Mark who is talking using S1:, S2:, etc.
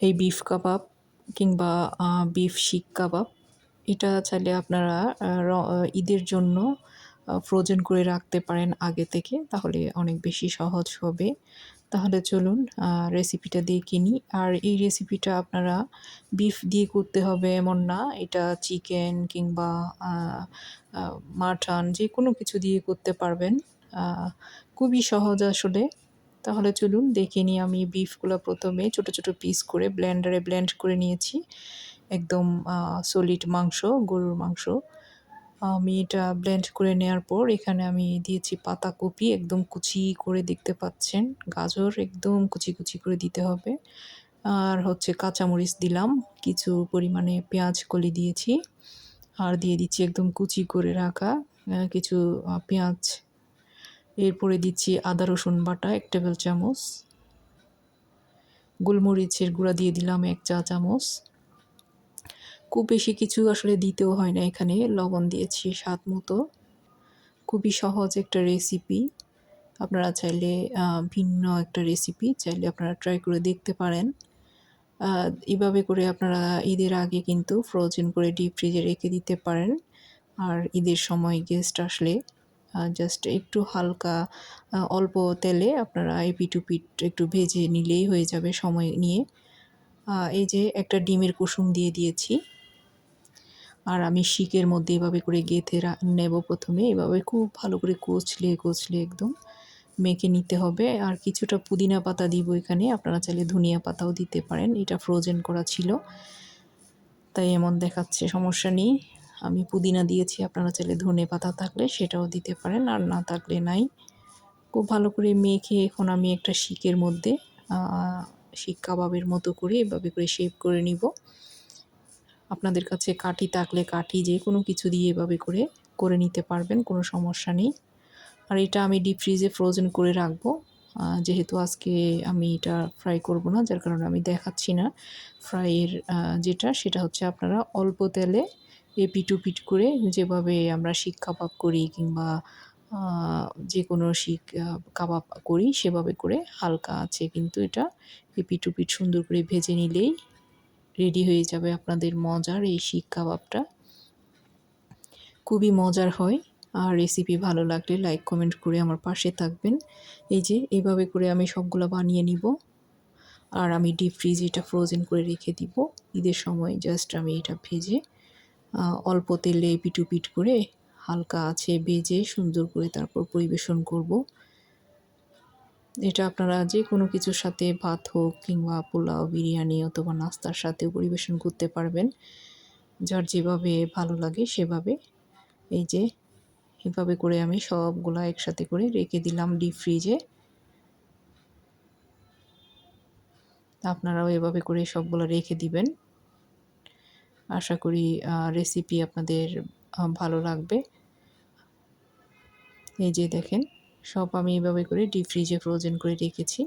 S1: এই বিফ কাবাব কিংবা বিফ শিক কাবাব এটা চাইলে আপনারা ঈদের জন্য ফ্রোজেন করে রাখতে পারেন আগে থেকে, তাহলে অনেক বেশি সহজ হবে। তাহলে চলুন রেসিপিটা দিয়ে কিনি। আর এই রেসিপিটা আপনারা বিফ দিয়ে করতে হবে এমন না, এটা চিকেন কিংবা মাটন যে কোনো কিছু দিয়ে করতে পারবেন। খুবই সহজ আসলে। তাহলে চলুন দেখে নিই আমি বিফগুলো প্রথমে ছোট ছোট পিস করে ব্লেন্ডারে ব্লেন্ড করে নিয়েছি। একদম সলিড মাংস, গরুর মাংস। আমি এটা ব্লেন্ড করে নেওয়ার পর এখানে আমি দিয়েছি পাতাকপি, একদম কুচি করে দেখতে পাচ্ছেন। গাজর একদম কুচি কুচি করে দিতে হবে। আর হচ্ছে কাঁচামরিচ দিলাম, কিছু পরিমাণে পেঁয়াজ কলি দিয়েছি। আর দিয়ে দিচ্ছি একদম কুচি করে রাখা কিছু পেঁয়াজ এরপরে দিচ্ছি আদা, রসুন বাটা, এক টেবিল চামচ। গোলমরিচের গুঁড়া দিয়ে দিলাম এক চা চামচ। খুব বেশি কিছু আসলে দিতেও হয় না এখানে, লবণ দিয়েছি স্বাদ মতো। খুবই সহজ একটা রেসিপি আপনারা চাইলে ভিন্ন একটা রেসিপি চাইলে আপনারা ট্রাই করে দেখতে পারেন। এভাবে করে আপনারা ঈদের আগে কিন্তু ফ্রোজেন করে ডিপ ফ্রিজে রেখে দিতে পারেন। আর ঈদের সময় গেস্ট আসলে জাস্ট একটু হালকা অল্প তেলে আপনারা এই পিটু পিট একটু ভেজে নিলেই হয়ে যাবে সময় নিয়ে। এই যে একটা ডিমের কুসুম দিয়ে দিয়েছি। আর আমি শিকের মধ্যে এভাবে করে গেঁথে নেব প্রথমে। এভাবে খুব ভালো করে কচলে কচলে একদম মেখে নিতে হবে। আর কিছুটা পুদিনা পাতা দিব এখানে। আপনারা চাইলে ধনিয়া পাতাও দিতে পারেন। এটা ফ্রোজেন করা ছিল। তাই এমন দেখাচ্ছে, সমস্যা নেই। আমি পুদিনা দিয়েছি, আপনারা চাইলে ধনে পাতা থাকলে সেটাও দিতে পারেন, আর না থাকলে নাই। খুব ভালো করে মেখে এখন আমি একটা শিকের মধ্যে শিক কাবাবের মতো করে এভাবে করে শেপ করে নিব। আপনাদের কাছে কাঠি থাকলে কাঠি, যে কোনো কিছু দিয়ে এভাবে করে করে নিতে পারবেন, কোনো সমস্যা নেই। আর এটা আমি ডিপ ফ্রিজে ফ্রোজেন করে রাখব। যেহেতু আজকে আমি এটা ফ্রাই করব না, যার কারণে আমি দেখাচ্ছি না। ফ্রাইয়ের যেটা, সেটা হচ্ছে আপনারা অল্প তেলে এপিট পিট করে যেভাবে আমরা শিক কাবাব করি কিংবা যে কোনো শিক কাবাব করি সেভাবে করে হালকা আছে। কিন্তু এটা এপিট পিট সুন্দর করে ভেজে নিলেই রেডি হয়ে যাবে আপনাদের মজার এই শিক কাবাবটা খুবই মজার হয় আর রেসিপি ভালো লাগলে লাইক কমেন্ট করে আমার পাশে থাকবেন। এই যে এভাবে করে আমি সবগুলো বানিয়ে নিব আর আমি ডিপ ফ্রিজ এটা ফ্রোজেন করে রেখে দিব। ঈদের সময় জাস্ট আমি এটা ভেজে অল্প তেলে পিটু পিট করে হালকা আছে ভেজে সুন্দর করে তারপর পরিবেশন করব। এটা আপনারা যে কোনো কিছুর সাথে ভাত হোক কিংবা পোলাও, বিরিয়ানি অথবা নাস্তার সাথে পরিবেশন করতে পারবেন। যার যেভাবে ভালো লাগে সেভাবে। এই যে, এভাবে করে আমি সবগুলা একসাথে করে রেখে দিলাম ডিপ ফ্রিজে আপনারাও এভাবে করে সবগুলো রেখে দিবেন। আশা করি রেসিপি আপনাদের ভালো লাগবে। এই যে দেখেন, সব আমি এভাবে করে ডিপ ফ্রিজে ফ্রোজেন করে রেখেছি।